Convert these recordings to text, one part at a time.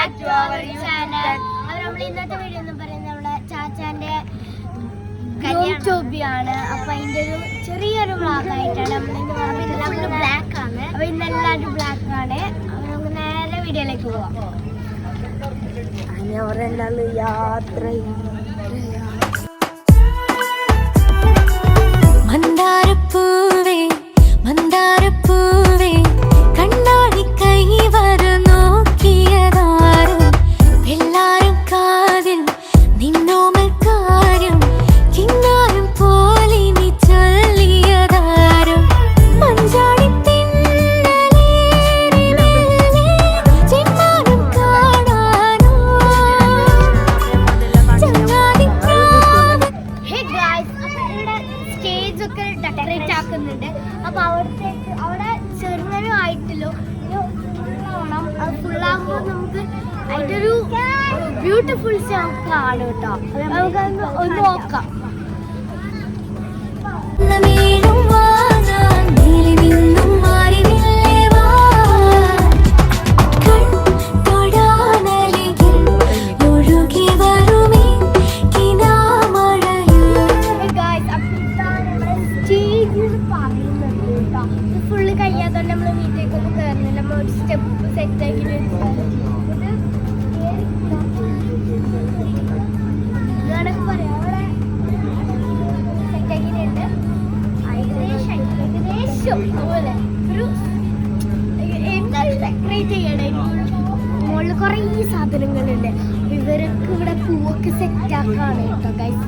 back to our channel അപ്പോൾ നമ്മൾ ഇന്നത്തെ വീഡിയോ എന്ന് പറയുന്നത് നമ്മുടെ ചാച്ചാന്റെ യൂട്യൂബിയാണ് അപ്പൊ അതിന്റെ ഒരു ചെറിയൊരു വ്ളോഗ് ആയിട്ടാണ് നമ്മൾ ബ്ലാക്ക് ആണ്. അപ്പൊ ഇന്ന് എല്ലാവരും ബ്ലാക്ക് ആണ്. അപ്പൊ നമുക്ക് നേരെ വീഡിയോയിലേക്ക് പോവാം. അവരെല്ലാം യാത്ര മന്ദാരപ്പൂവേ അപ്പൊ അവിടത്തേക്ക് അവിടെ ചെറുങ്ങനെ ആയിട്ടില്ലോ ഫുള്ളാവണം അത് ഫുള്ളാകുമ്പോൾ നമുക്ക് അതിന്റെ ഒരു ബ്യൂട്ടിഫുൾ ആണ് കേട്ടോ. നമുക്ക് ഒന്ന് നോക്കാം. ചെയ്യണേ. മുകളിൽ കുറേ സാധനങ്ങളുണ്ട്. ഇവരൊക്കെ ഇവിടെ പൂവൊക്കെ സെറ്റ് ആക്കാണ് കേട്ടോ ഗൈസ്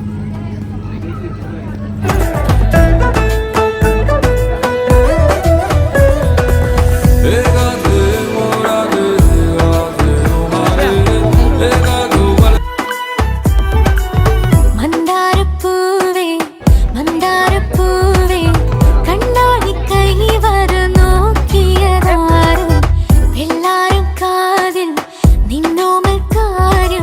മിന്നോമൽക്കാരം